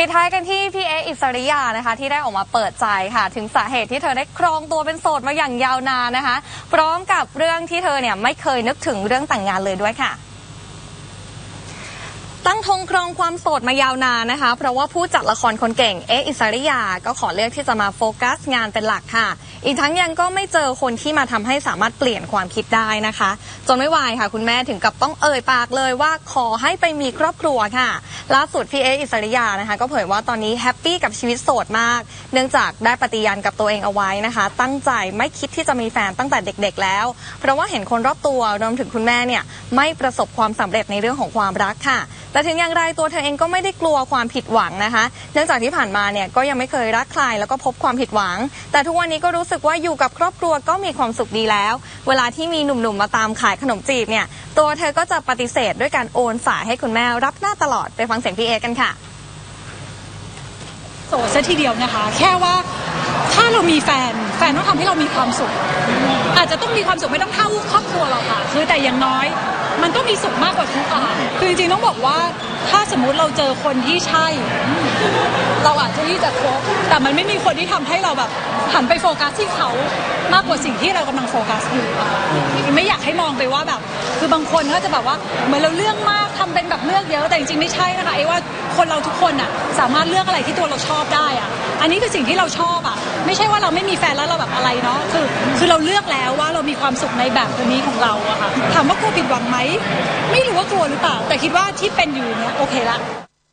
ปิดท้ายกันที่พี่เออิสริยานะคะ ที่ได้ออกมาเปิดใจค่ะ ถึงสาเหตุที่เธอได้ครองตัวเป็นโสดมาอย่างยาวนานนะคะ พร้อมกับเรื่องที่เธอเนี่ยไม่เคยนึกถึงเรื่องแต่งงานเลยด้วยค่ะ ตั้งธงครองความโสดมายาวนานนะคะ เพราะว่าผู้จัดละครคนเก่งเอะอิสริยา ก็ขอเลือกที่จะมาโฟกัสงานเป็นหลักค่ะ อีกทั้งยังก็ไม่เจอคนที่มาทำให้สามารถเปลี่ยนความคิดได้นะคะ จนไม่ไหวค่ะ คุณแม่ถึงกับต้องเอ่ยปากเลยว่าขอให้ไปมีครอบครัวค่ะ ล่าสุดพี่เออิสริยานะคะ ก็เผยว่าตอนนี้แฮปปี้กับชีวิตโสดมาก เนื่องจากได้ปฏิญาณกับตัวเองเอาไว้นะคะ ตั้งใจไม่คิดที่จะมีแฟนตั้งแต่เด็ก ๆ แล้ว เพราะว่าเห็นคนรอบตัวรวมถึงคุณแม่เนี่ยไม่ประสบความสำเร็จในเรื่องของความรักค่ะ แต่ถึงอย่างไรตัวเธอเองก็ไม่ได้กลัวความผิดหวังนะคะ เนื่องจากที่ผ่านมาเนี่ยก็ยังไม่เคยรักใครแล้วก็พบความผิดหวัง แต่ทุกวันนี้ก็รู้สึกว่าอยู่กับครอบครัวก็มีความสุขดีแล้ว เวลาที่มีหนุ่มๆมาตามขายขนมจีบเนี่ยตัวเธอก็จะปฏิเสธด้วยการโอนสายให้คุณแม่รับหน้าตลอดไปฟังเสียงพี่เอกันค่ะโสดซะทีเดียวนะคะ แค่ว่าถ้าเรามีแฟนแฟนต้องทำให้เรามีความสุข อาจจะต้องมีความสุขไม่ต้องเท่าครอบครัวเราค่ะ คือแต่อย่างน้อย มันก็มีสุขมากกว่าทุกข์อะค่ะคือจริงๆต้องบอกว่าถ้าสมมุติเราเจอคนที่ใช่ เราอาจจะที่จะคบแต่มันไม่มีคนที่ทำให้เราแบบหันไปโฟกัสที่เขามากกว่าสิ่งที่เรากำลังโฟกัสอยู่อะไม่อยากให้มองไปว่าแบบ คือบางคนเขาจะแบบว่าเหมือนเราเรื่องมาก ทำเป็นแบบเลือกเยอะแต่จริงๆไม่ใช่นะคะไอ้ว่าคนเราทุกคนอะสามารถเลือกอะไรที่ตัวเราชอบได้อะอันนี้คือสิ่งที่เราชอบอะไม่ใช่ว่าเราไม่มีแฟนแล้วเราแบบอะไรเนาะคือคือเราเลือกแล้วว่าเรามีความสุขในแบบตัวนี้ของเราอะค่ะถามว่ากลัวผิดหวังไหมไม่รู้ว่ากลัวหรือเปล่า แต่คิดว่าที่เป็นอยู่เนี่ยโอเคละ